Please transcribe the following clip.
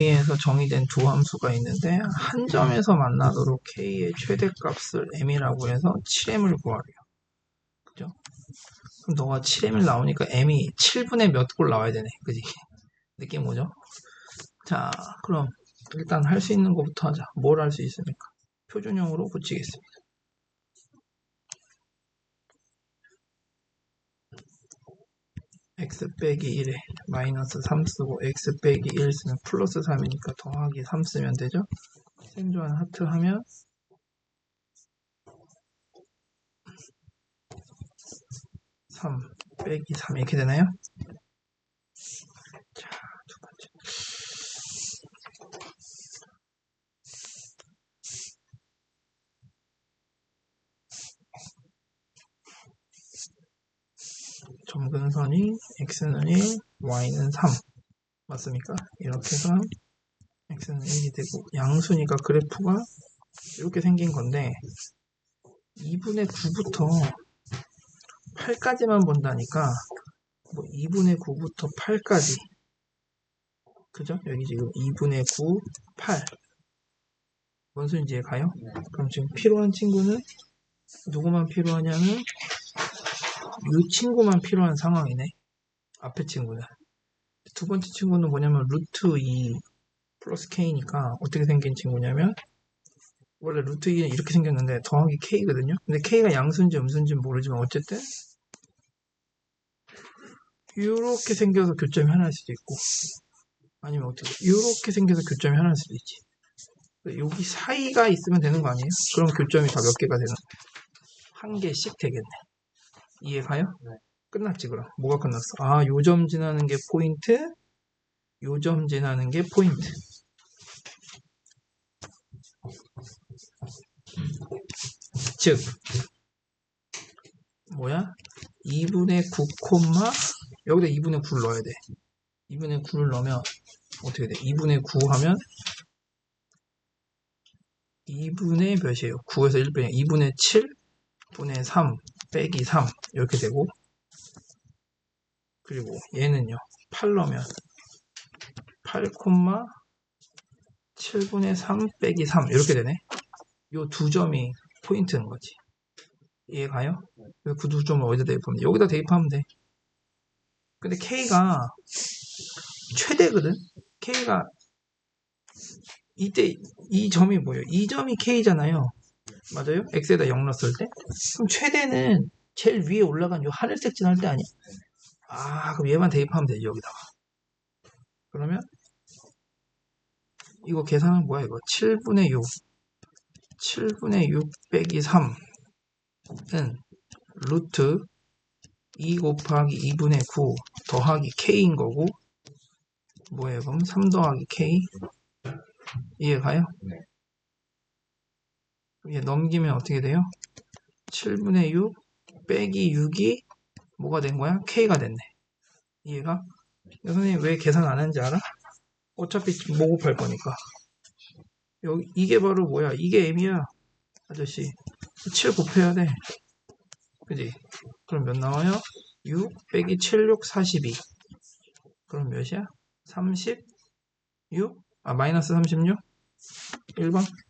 A에서 정의된 두 함수가 있는데 한 점에서 만나도록 K의 최대값을 M이라고 해서 7M을 구하래요. 그죠? 그럼 너가 7M이 나오니까 M이 7분의 몇 골 나와야 되네. 그지? 느낌 뭐죠? 자, 그럼 일단 할 수 있는 것부터 하자. 뭘 할 수 있습니까? 표준형으로 붙이겠습니다. X 빼기 1에 마이너스 3 쓰고 x 빼기 1 쓰면 플러스 3이니까 더하기 3 쓰면 되죠? 생존 하트 하면 3 빼기 3 이렇게 되나요? 점근선이 x는 1, y는 3 맞습니까? 이렇게 해서 x는 1이 되고 양수니까 그래프가 이렇게 생긴 건데 2분의 9부터 8까지만 본다니까 뭐 2분의 9부터 8까지 그죠? 여기 지금 2분의 9, 8 원수인지 이해가요? 그럼 지금 필요한 친구는 누구만 필요하냐면 이 친구만 필요한 상황이네. 앞에 친구는. 두 번째 친구는 뭐냐면 루트 2 플러스 k니까 어떻게 생긴 친구냐면 원래 루트 2는 이렇게 생겼는데 더하기 k거든요. 근데 k가 양수인지 음수인지 모르지만 어쨌든 이렇게 생겨서 교점이 하나일 수도 있고 아니면 어떻게 이렇게 생겨서 교점이 하나일 수도 있지. 여기 사이가 있으면 되는 거 아니에요? 그럼 교점이 다 몇 개가 되는 거야? 한 개씩 되겠네. 이해가요? 네. 끝났지 그럼 뭐가 끝났어? 아 요점 지나는 게 포인트 요점 지나는 게 포인트 즉 뭐야? 2분의 9 콤마 여기다 2분의 9를 넣어야 돼 2분의 9를 넣으면 어떻게 돼? 2분의 9 하면 2분의 몇이에요? 9에서 1 빼면 2분의 7 분의 3 빼기 3 이렇게 되고 그리고 얘는요 8 넣으면 8, 7분의 3 빼기 3 이렇게 되네 요 두 점이 포인트인 거지 이해가요? 그 두 점을 어디다 대입하면 돼? 여기다 대입하면 돼 근데 K가 최대거든 K가 이때 이 점이 뭐예요? 이 점이 K잖아요 맞아요? X에다 0 넣었을 때 그럼 최대는 제일 위에 올라간 요 하늘색 진할 때 아니야? 아 그럼 얘만 대입하면 되지 여기다가 그러면 이거 계산은 뭐야 이거 7분의 6 7분의 6 빼기 3은 루트 2 곱하기 2분의 9 더하기 k인 거고 뭐예요 그럼 3 더하기 k 이해 가요? 네. 얘 넘기면 어떻게 돼요? 7분의 6 빼기 6이 뭐가 된 거야? k가 됐네 이해가? 선생님 왜 계산 안 하는지 알아? 어차피 모곱할 거니까 여기 이게 바로 뭐야? 이게 m이야 아저씨 7 곱해야 돼 그지? 그럼 몇 나와요? 6 빼기 7, 6, 42 그럼 몇이야? 36? 아 마이너스 36? 1번?